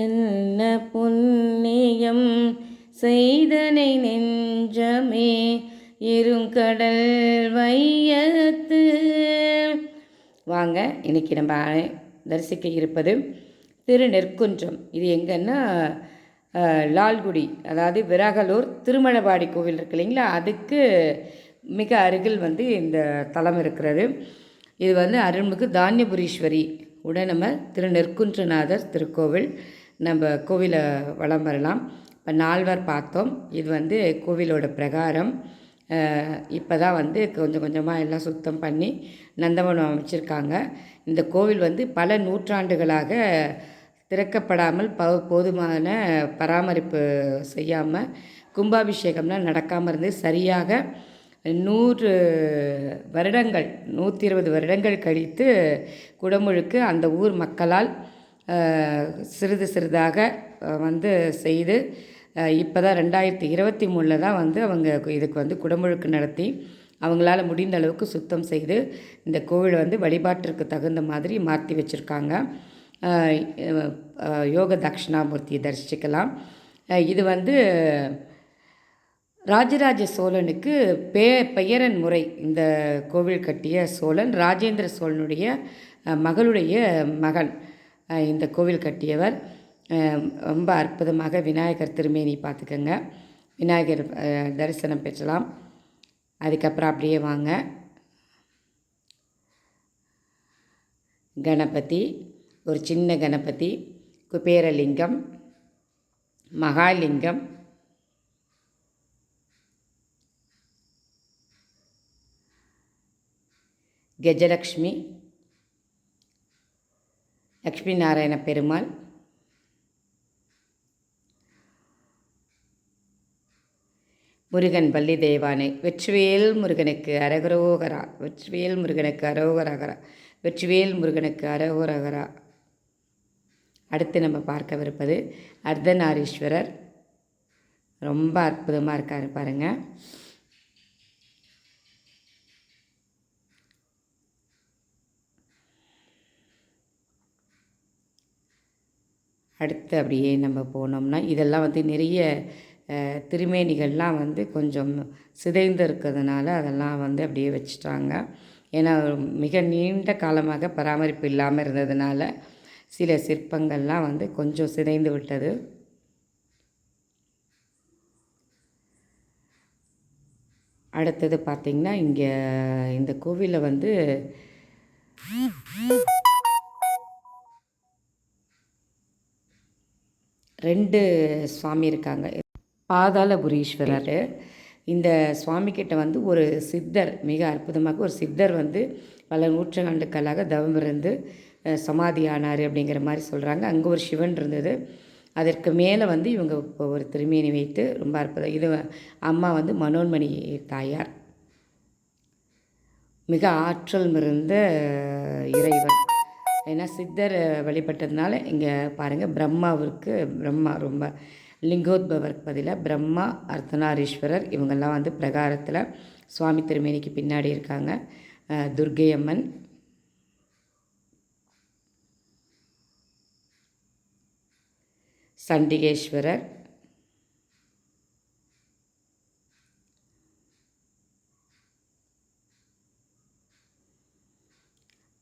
என்ன புண்ணியம் செய்தனை நெஞ்சமே இருங்கடல் வையத்து. வாங்க இன்னைக்கு நம்ம தரிசிக்க இருப்பது திருநெற்குன்றம். இது எங்கன்னா லால்குடி அதாவது விராகலூர் திருமணபாடி கோவில் இருக்கு இல்லைங்களா? அதுக்கு மிக அருகில் வந்து இந்த தலம் இருக்கிறது. இது வந்து அருள்மிகு தானியபுரீஸ்வரி. உடன் நம்ம திருநெற்குன்றநாதர் திருக்கோவில். நம்ம கோவிலை வலம் வரலாம். இப்போ நால்வர் பார்த்தோம். இது வந்து கோவிலோட பிரகாரம். இப்போ தான் வந்து கொஞ்சம் கொஞ்சமாக எல்லாம் சுத்தம் பண்ணி நந்தவனம் அமைச்சிருக்காங்க. இந்த கோவில் வந்து பல நூற்றாண்டுகளாக திறக்கப்படாமல் ப போதுமான பராமரிப்பு செய்யாமல் கும்பாபிஷேகம்லாம் நடக்காமல் இருந்து சரியாக நூறு வருடங்கள் நூற்றி இருபது வருடங்கள் கழித்து குடமுழுக்கு அந்த ஊர் மக்களால் சிறிது சிறிதாக வந்து செய்து இப்போ தான் ரெண்டாயிரத்தி இருபத்தி மூணில் தான் வந்து அவங்க இதுக்கு வந்து குடமுழுக்கு நடத்தி அவங்களால முடிந்த அளவுக்கு சுத்தம் செய்து இந்த கோவிலை வந்து வழிபாட்டிற்கு தகுந்த மாதிரி மாற்றி வச்சுருக்காங்க. யோக தட்சிணாமூர்த்தியை தரிசிக்கலாம் இது வந்து ராஜராஜ சோழனுக்கு பே பெயரன் முறை இந்த கோவில் கட்டிய சோழன் ராஜேந்திர சோழனுடைய மகளுடைய மகன். இந்த கோவில் கட்டியவர். ரொம்ப அற்புதமாக விநாயகர் திருமேனி பார்த்துக்கோங்க. விநாயகர் தரிசனம் பெற்றலாம். அதுக்கப்புறம் அப்படியே வாங்க. கணபதி ஒரு சின்ன கணபதி குபேரலிங்கம் மகாலிங்கம். கஜலக்ஷ்மி. லக்ஷ்மி நாராயண பெருமாள். முருகன் பள்ளி தேவானை வெற்றிவேல் முருகனுக்கு அரகரோகரா வெற்றிவேல் முருகனுக்கு அரோகரகரா வெற்றிவேல் முருகனுக்கு அரோகரகரா. அடுத்து நம்ம பார்க்கவிருப்பது அர்த்தநாரீஸ்வரர். ரொம்ப அற்புதமாக இருக்காரு பாருங்கள் அடுத்து அப்படியே நம்ம போனோம்னா இதெல்லாம் வந்து நிறைய திருமேனிகள்லாம் வந்து கொஞ்சம் சிதைந்து இருக்கிறதுனால அதெல்லாம் வந்து அப்படியே வச்சுட்டாங்க. ஏன்னா மிக நீண்ட காலமாக பராமரிப்பு இல்லாமல் இருந்ததுனால சில சிற்பங்கள்லாம் வந்து கொஞ்சம் சிதைந்து விட்டது. அடுத்தது பார்த்திங்கன்னா இங்கே இந்த கோவிலில் வந்து ரெண்டு சுவாமி இருக்காங்க. பாதாளபுரீஸ்வரர். இந்த சுவாமி கிட்ட வந்து ஒரு சித்தர் மிக அற்புதமாக ஒரு சித்தர் வந்து பல நூற்றாண்டுக்களாக தவம் இருந்து சமாதியானார் சமாதி ஆனார் அப்படிங்கிற மாதிரி சொல்கிறாங்க அங்கே ஒரு சிவன் இருந்தது. அதற்கு மேலே வந்து இவங்க இப்போ ஒரு திருமேனி வைத்து ரொம்ப அற்புதம். இது அம்மா வந்து மனோன்மணி தாயார். மிக ஆற்றல் மிகுந்த இறைவன். ஏன்னா சித்தர் வழிபட்டதுனால இங்கே பாருங்கள் பிரம்மாவிற்கு பிரம்மா ரொம்ப லிங்கோத்பவருக்கு பதிலாக பிரம்மா அர்த்தநாரீஸ்வரர் இவங்கெல்லாம் வந்து பிரகாரத்தில் சுவாமி திருமேனிக்கு பின்னாடி இருக்காங்க. துர்கையம்மன். துர்க்கை அம்மன் சண்டிகேஸ்வரர்.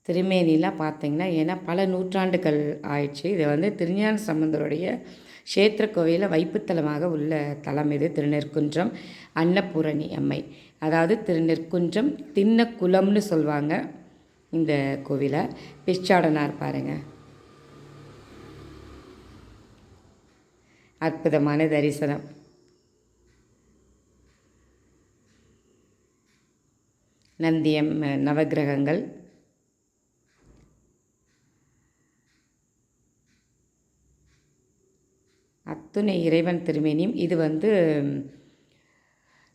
திருமேனிலாம் பார்த்தீங்கன்னா ஏன்னா பல நூற்றாண்டுகள் ஆயிடுச்சு. இது வந்து திருஞான சம்பந்தருடைய க்ஷேத்திர கோவிலில் வைப்புத்தலமாக உள்ள தலம் இது. திருநெற்குன்றம் அன்னபூரணி அம்மை. அதாவது திருநெற்குன்றம் திண்ணக்குளம்னு சொல்லுவாங்க இந்த கோவிலை. பிச்சாடனார் பாருங்கள் அற்புதமான தரிசனம். நந்தியம் நவக்கிரகங்கள் துணை இறைவன் திருமேனியும் இது வந்து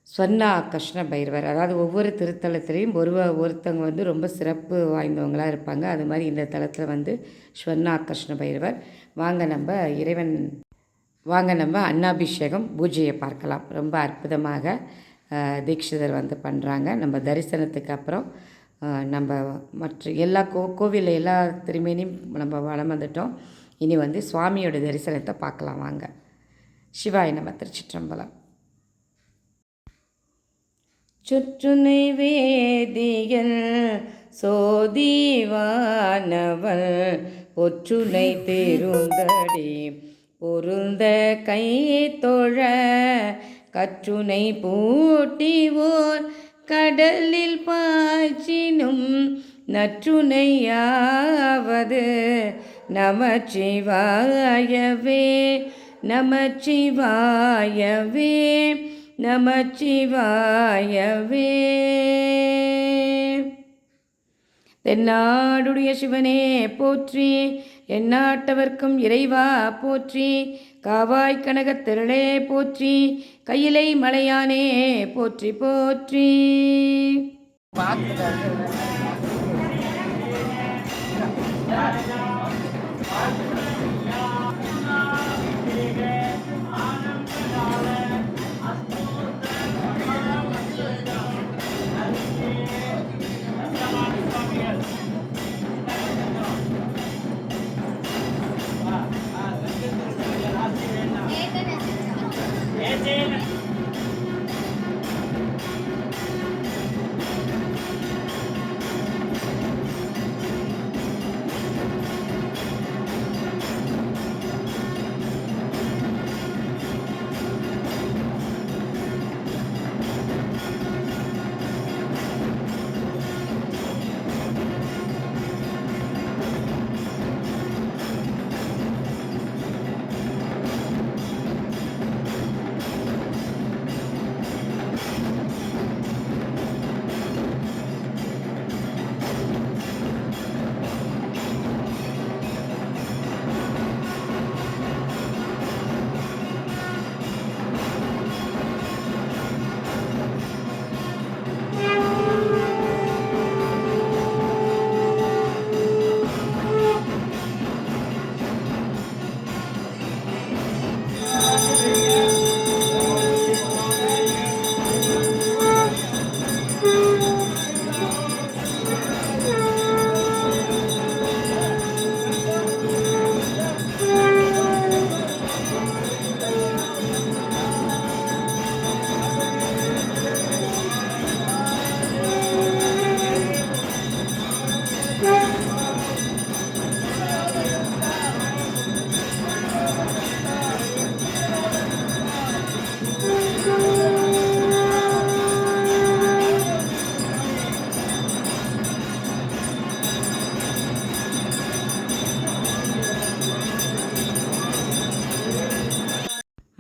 ஸ்வர்ணா கிருஷ்ண பைரவர். அதாவது ஒவ்வொரு திருத்தலத்திலையும் ஒரு ஒருத்தவங்க வந்து ரொம்ப சிறப்பு வாய்ந்தவங்களாக இருப்பாங்க. அது மாதிரி இந்த தலத்தில் வந்து ஸ்வர்ணா கிருஷ்ண பைரவர். வாங்க நம்ம இறைவன் வாங்க நம்ம அன்னாபிஷேகம் பூஜையை பார்க்கலாம். ரொம்ப அற்புதமாக தீட்சிதர் வந்து பண்ணுறாங்க நம்ம தரிசனத்துக்கு அப்புறம் நம்ம மற்ற எல்லா கோ கோவிலில் எல்லா திருமேனியும் நம்ம வளம் வந்துட்டோம். இனி வந்து சுவாமியோட தரிசனத்தை பார்க்கலாம். வாங்க. சிவாய நம்ம திருச்சிற்றம்பலம் சுற்றுனை வேதியல் சோதிவானவள் ஒற்றுனை திருந்தடி பொருந்த கை தொழ கற்றுனை பூட்டிவோர் கடலில் பாய்ச்சினும் நற்றுனையாவது நமச்சிவாயவே நமச்சிவாயவே நமச்சிவாயவே. தென்னாடுடைய சிவனே போற்றி எந்நாட்டவர்க்கும் இறைவா போற்றி காவாய் கனகத் திரளே போற்றி கையிலை மலையானே போற்றி போற்றி.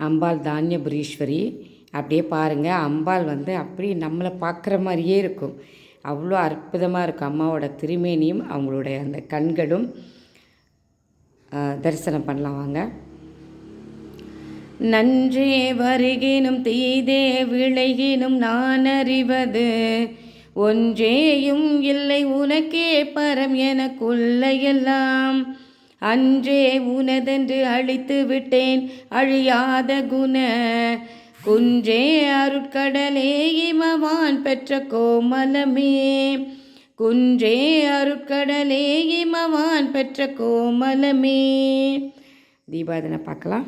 அம்பாள் தானியபுரீஸ்வரி. அப்படியே பாருங்கள் அம்பாள் வந்து அப்படியே நம்மளை பார்க்குற மாதிரியே இருக்கும். அவ்வளோ அற்புதமாக இருக்கும். அம்மாவோட திருமேனியும் அவங்களுடைய அந்த கண்களும். தரிசனம் பண்ணலாம் வாங்க. நன்றே வருகினும் தீதே விளைகினும் நான் அறிவது ஒன்றேயும் இல்லை உனக்கே பரம் எனக்குள்ள எல்லாம். அன்றே உனதென்று அழித்து விட்டேன் அழியாத குண. குன்றே அருட்கடலே இமவான் பெற்ற கோமலமே. குன்றே அருட்கடலே இமவான் பெற்ற கோமலமே. தீபாதனை பார்க்கலாம்.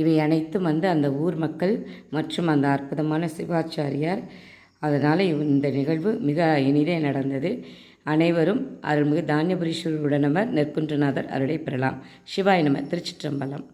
இவை அனைத்தும் வந்து அந்த ஊர் மக்கள் மற்றும் அந்த அற்புதமான சிவாச்சாரியார். அதனால் இந்த நிகழ்வு மிக இனிதே நடந்தது. அனைவரும் அருள்மிகு தானியபுரீஸ்வரருடனமர் நெற்குன்றநாதர் அருளை பெறலாம். சிவாய் நம திருச்சிற்றம்பலம்.